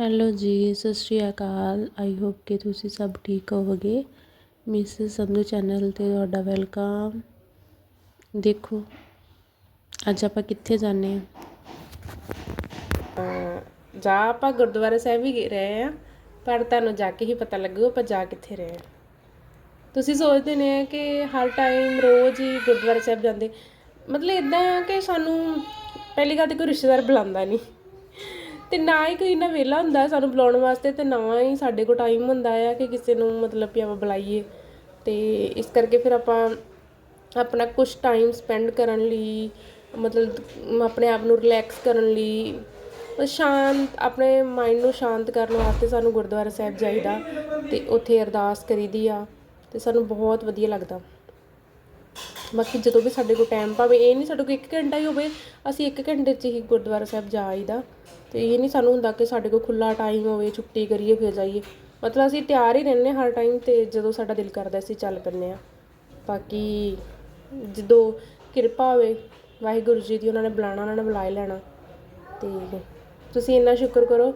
Hello ਜੀ, ਸਤਿ ਸ਼੍ਰੀ ਅਕਾਲ। I hope ਕਿ ਤੁਸੀਂ ਸਭ ਠੀਕ ਹੋਵੋਗੇ। ਮਿਸਿਸ ਸੰਧੂ ਚੈਨਲ ਤੇ ਤੁਹਾਡਾ ਵੈਲਕਮ। ਦੇਖੋ, ਅੱਜ ਆਪਾਂ ਕਿੱਥੇ ਜਾਂਦੇ ਹਾਂ? ਜਾ ਆਪਾਂ ਗੁਰਦੁਆਰਾ ਸਾਹਿਬ ਹੀ ਰਹੇ ਆ ਪਰ ਤੁਹਾਨੂੰ ਜਾ ਕੇ ਹੀ ਪਤਾ ਲੱਗੂ ਆਪਾਂ ਜਾ ਕਿੱਥੇ ਰਹੇ ਆ ਤੁਸੀਂ ਸੋਚਦੇ ਨੇ ਕਿ ਹਰ ਟਾਈਮ ਰੋਜ਼ ਹੀ ਗੁਰਦੁਆਰਾ ਸਾਹਿਬ ਜਾਂਦੇ। ਮਤਲਬ ਇਦਾਂ ਆ ਕਿ ਸਾਨੂੰ ਪਹਿਲੀ ਗੱਲ ਤੇ ਕੋਈ ਰਿਸ਼ਤੇਦਾਰ ਬੁਲਾਉਂਦਾ ਨਹੀਂ। ਤੇ ਨਾ ਹੀ ਕੋਈ ਇੰਨਾ ਵਿਹਲਾ ਹੁੰਦਾ ਸਾਨੂੰ ਬੁਲਾਉਣ ਵਾਸਤੇ ਤੇ ਨਾ ਹੀ ਸਾਡੇ ਕੋਲ ਟਾਈਮ ਹੁੰਦਾ ਆ ਕਿ ਕਿਸੇ ਨੂੰ ਮਤਲਬ ਕਿ ਆਪਾਂ ਬੁਲਾਈਏ। ਤੇ ਇਸ ਕਰਕੇ ਫਿਰ ਆਪਾਂ ਆਪਣਾ ਕੁਝ ਟਾਈਮ ਸਪੈਂਡ ਕਰਨ ਲਈ, ਮਤਲਬ ਆਪਣੇ ਆਪ ਨੂੰ ਰਿਲੈਕਸ ਕਰਨ ਲਈ ਸ਼ਾਂਤ, ਆਪਣੇ ਮਾਈਂਡ ਨੂੰ ਸ਼ਾਂਤ ਕਰਨ ਵਾਸਤੇ ਸਾਨੂੰ ਗੁਰਦੁਆਰਾ ਸਾਹਿਬ ਜਾਈਦਾ ਤੇ ਉੱਥੇ ਅਰਦਾਸ ਕਰੀਦੀ ਆ ਤੇ ਸਾਨੂੰ ਬਹੁਤ ਵਧੀਆ ਲੱਗਦਾ। ਬਾਕੀ ਜਦੋਂ ਵੀ ਸਾਡੇ ਕੋਲ ਟਾਈਮ ਭਾਵੇਂ ਇਹ ਨਹੀਂ ਸਾਡੇ ਕੋਲ 1 ਘੰਟਾ ਹੀ ਹੋਵੇ, ਅਸੀਂ 1 ਘੰਟੇ 'ਚ ਹੀ ਗੁਰਦੁਆਰਾ ਸਾਹਿਬ ਜਾ ਆਈਦਾ। ਤੇ ਇਹ ਨਹੀਂ ਸਾਨੂੰ ਹੁੰਦਾ ਕਿ ਸਾਡੇ ਕੋਲ ਖੁੱਲਾ ਟਾਈਮ ਹੋਵੇ, ਛੁੱਟੀ ਕਰੀਏ, ਫਿਰ ਜਾਈਏ। ਮਤਲਬ ਅਸੀਂ ਤਿਆਰ ਹੀ ਰਹਿੰਦੇ ਹਰ ਟਾਈਮ ਤੇ ਜਦੋਂ ਸਾਡਾ ਦਿਲ ਕਰਦਾ ਅਸੀਂ ਚੱਲ ਪੈਂਦੇ ਆ ਬਾਕੀ ਜਦੋਂ ਕਿਰਪਾ ਹੋਵੇ, ਵਾਹਿਗੁਰੂ ਜੀ ਦੀ ਉਹਨਾਂ ਨੇ ਬੁਲਾਣਾ, ਉਹਨਾਂ ਨੇ ਬੁਲਾ ਹੀ ਲੈਣਾ। ਤੇ ਤੁਸੀਂ ਇੰਨਾ ਸ਼ੁਕਰ ਕਰੋ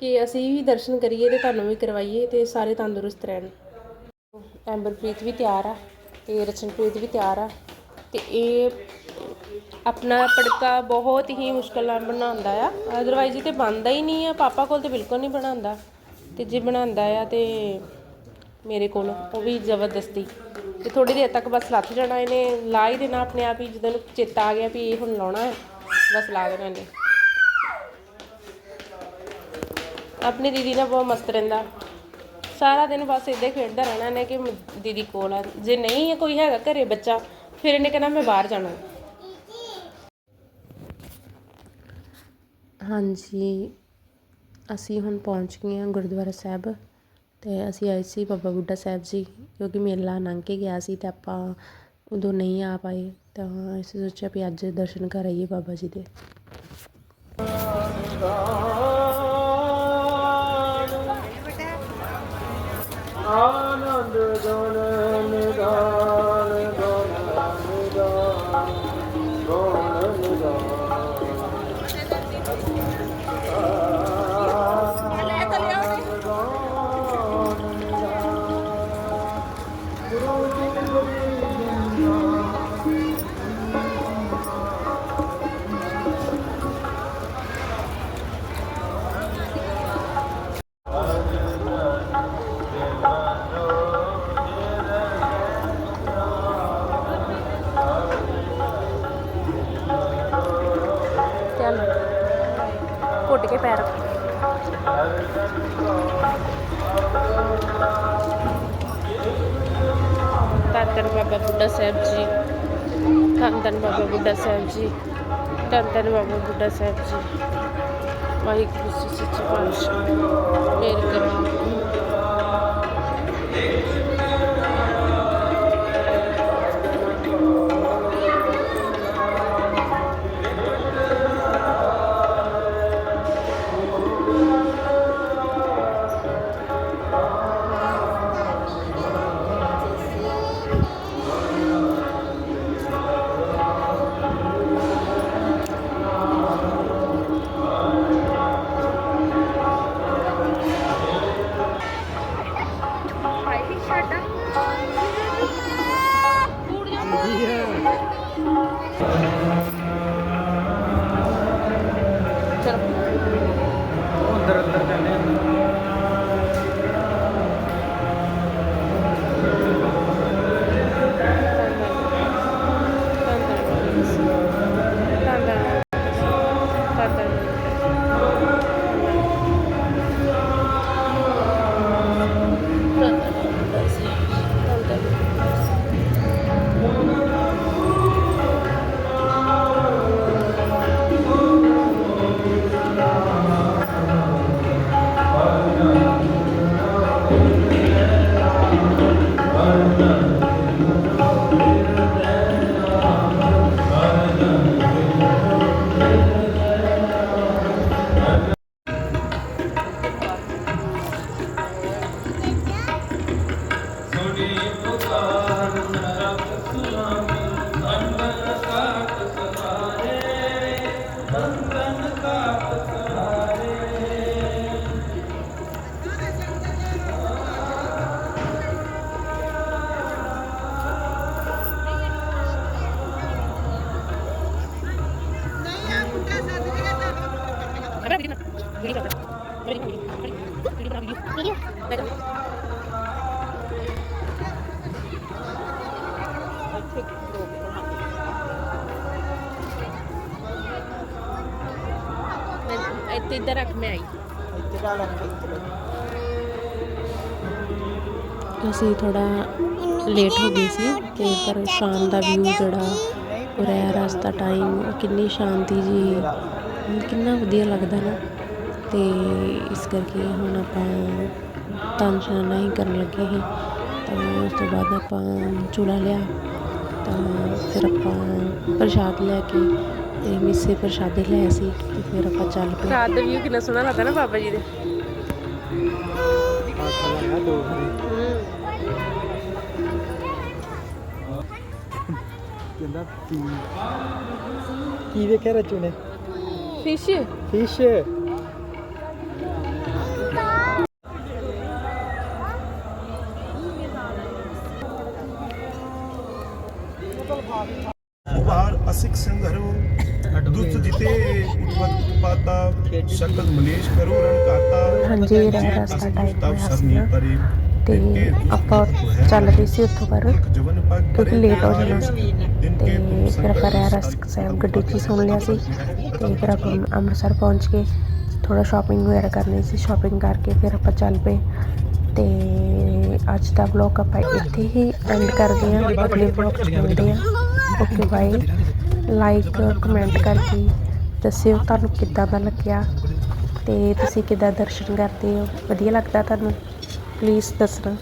ਕਿ ਅਸੀਂ ਵੀ ਦਰਸ਼ਨ ਕਰੀਏ ਤੇ ਤੁਹਾਨੂੰ ਵੀ ਕਰਵਾਈਏ ਤੇ ਸਾਰੇ ਤੰਦਰੁਸਤ ਰਹਿਣ। ਐਂਬਰਪ੍ਰੀਤ ਵੀ ਤਿਆਰ ਆ। ਅਤੇ ਰਚਨਪ੍ਰੀਤ ਵੀ ਤਿਆਰ ਆ। ਅਤੇ ਇਹ ਆਪਣਾ ਤੜਕਾ ਬਹੁਤ ਹੀ ਮੁਸ਼ਕਲ ਨਾਲ ਬਣਾਉਂਦਾ ਆ। ਅਦਰਵਾਈਜ਼ ਇਹ ਤਾਂ ਬਣਦਾ ਹੀ ਨਹੀਂ ਆ। ਪਾਪਾ ਕੋਲ ਤਾਂ ਬਿਲਕੁਲ ਨਹੀਂ ਬਣਾਉਂਦਾ। ਅਤੇ ਜੇ ਬਣਾਉਂਦਾ ਆ ਤੇ ਮੇਰੇ ਕੋਲ ਉਹ ਵੀ ਜ਼ਬਰਦਸਤੀ। ਤੇ ਥੋੜੀ ਦੇਰ ਤੱਕ ਬਸ ਲੱਥ ਜਾਣਾ। ਇਹਨੇ ਲਾ ਹੀ ਦੇਣਾ ਆਪਣੇ ਆਪ ਹੀ। ਜਦੋਂ ਨੂੰ ਚੇਤਾ ਆ ਗਿਆ ਵੀ ਇਹ ਹੁਣ ਲਾਉਣਾ ਹੈ, ਬਸ ਲਾ ਦੇਣਾ ਇਹਨੇ। ਆਪਣੀ ਦੀਦੀ ਨਾਲ ਬਹੁਤ ਮਸਤ ਰਹਿੰਦਾ। ਸਾਰਾ ਦਿਨ ਬਸ ਇੱਦਾਂ ਖੇਡਦਾ ਰਹਿਣਾ ਇਹਨੇ ਕਿ ਮ- ਦੀਦੀ ਕੋਲ ਆ। ਜੇ ਨਹੀਂ ਹੈ ਕੋਈ ਹੈਗਾ ਘਰੇ ਬੱਚਾ ਫਿਰ ਇਹਨੇ ਕਹਿਣਾ ਮੈਂ ਬਾਹਰ ਜਾਣਾ। ਹਾਂਜੀ ਅਸੀਂ ਹੁਣ ਪਹੁੰਚ ਗਏ ਹਾਂ ਗੁਰਦੁਆਰਾ ਸਾਹਿਬ ਤੇ ਅਸੀਂ ਆਏ ਸੀ ਬਾਬਾ ਬੁੱਢਾ ਸਾਹਿਬ ਜੀ ਕਿਉਂਕਿ ਮੇਲਾ ਲੰਘ ਕੇ ਗਿਆ ਸੀ ਤੇ ਆਪਾਂ ਉਦੋਂ ਨਹੀਂ ਆ ਪਾਏ ਤਾਂ ਅਸੀਂ ਸੋਚਿਆ ਵੀ ਅੱਜ ਦਰਸ਼ਨ ਕਰ ਆਈਏ ਬਾਬਾ ਜੀ ਦੇ। ਘੁੱਟ ਕੇ ਪੈਰ ਧੰਨ ਧੰਨ ਬਾਬਾ ਬੁੱਢਾ ਸਾਹਿਬ ਜੀ ਧੰਨ ਧੰਨ ਬਾਬਾ ਬੁੱਢਾ ਸਾਹਿਬ ਜੀ ਧੰਨ ਧੰਨ ਬਾਬਾ ਬੁੱਢਾ ਸਾਹਿਬ ਇੱਥੇ ਇੱਧਰ ਰੱਖ ਮੈਂ ਆਈ। ਅਸੀਂ ਥੋੜਾ ਲੇਟ ਹੋ ਗਏ ਸੀ ਤੇ ਪਰ ਸ਼ਾਮ ਦਾ ਵਿਊ ਜਿਹੜਾ ਉਰੇ ਰਸਤਾ ਟਾਈਮ ਕਿੰਨੀ ਸ਼ਾਂਤੀ ਜੀ। ਕਿੰਨਾ ਵਧੀਆ ਲੱਗਦਾ ਨਾ। ਤੇ ਇਸ ਕਰਕੇ ਹੁਣ ਆਪਾਂ ਤਨਸ਼ਾਨਾ ਹੀ ਕਰਨ ਲੱਗੇ ਸੀ। ਤਾਂ ਉਸ ਤੋਂ ਬਾਅਦ ਆਪਾਂ ਚੂੜਾ ਲਿਆ। ਫਿਰ ਆਪਾਂ ਪ੍ਰਸ਼ਾਦ ਲੈ ਕੇ ਤੇ ਮਿੱਸੇ ਪ੍ਰਸ਼ਾਦੇ ਲਏ ਸੀ ਤੇ ਫਿਰ ਆਪਾਂ ਚੱਲ ਪਏ। ਰਾਤ ਦਾ ਵਿਊ ਕਿੰਨਾ ਸੋਹਣਾ ਲੱਗਦਾ ਨਾ ਬਾਬਾ ਜੀ ਦੇ। ਕਹਿੰਦਾ ਕੀ? ਕੀ ਵੇਖਿਆ ਰਚੂ ਨੇ? ਫਿਸ਼ ਫਿਸ਼ ਉਭਾਰ ਅਸਿਕ ਸਿੰਘ ਹਰੋ ਦੁੱਤ ਜਿਤੇ ਉਤਪਤ ਉਤਪਾਤਾ ਸ਼ਕਲ ਮਲੇਸ਼ ਕਰੋ ਰਣਕਾਤਾ ਹਾਂਜੀ ਰੰਗਰਾਸਾ ਟਾਈਪ ਹੋਇਆ ਸੀਗਾ। ਤੇ ਆਪਾਂ ਚੱਲ ਰਹੀ ਸੀ ਉੱਥੋਂ ਪਰ ਕਿਉਂਕਿ ਲੇਟ ਹੋ ਜਾਣਾ ਸੀ। ਤੇ ਫਿਰ ਆਪਾਂ ਰਹਿ ਰਸਕ ਸਾਹਿਬ ਗੱਡੀ 'ਚ ਸੁਣ ਲਿਆ ਸੀ। ਤੇ ਫਿਰ ਆਪਾਂ ਅੰਮ੍ਰਿਤਸਰ ਪਹੁੰਚ ਕੇ ਥੋੜਾ ਸ਼ਾਪਿੰਗ ਵਗੈਰਾ ਕਰਨੀ ਸੀ। ਸ਼ਾਪਿੰਗ ਕਰਕੇ ਫਿਰ ਆਪਾਂ ਚੱਲ ਪਏ। ਤੇ ਅੱਜ ਦਾ ਵਲੌਗ ਆਪਾਂ ਇੱਥੇ ਹੀ ਐਂਡ ਕਰਦੇ ਹਾਂ। ਅਗਲੇ ਵਲੌਗ 'ਚ ਮਿਲਦੇ ਹਾਂ। ਓਕੇ ਬਾਏ ਲਾਈਕ ਕਮੈਂਟ ਕਰਕੇ ਦੱਸਿਓ ਤੁਹਾਨੂੰ ਕਿੱਦਾਂ ਦਾ ਲੱਗਿਆ ਤੇ ਤੁਸੀਂ ਕਿੱਦਾਂ ਦਰਸ਼ਨ ਕਰਦੇ ਹੋ? ਵਧੀਆ ਲੱਗਦਾ ਤੁਹਾਨੂੰ? ਪਲੀਜ਼ ਦੱਸਣਾ।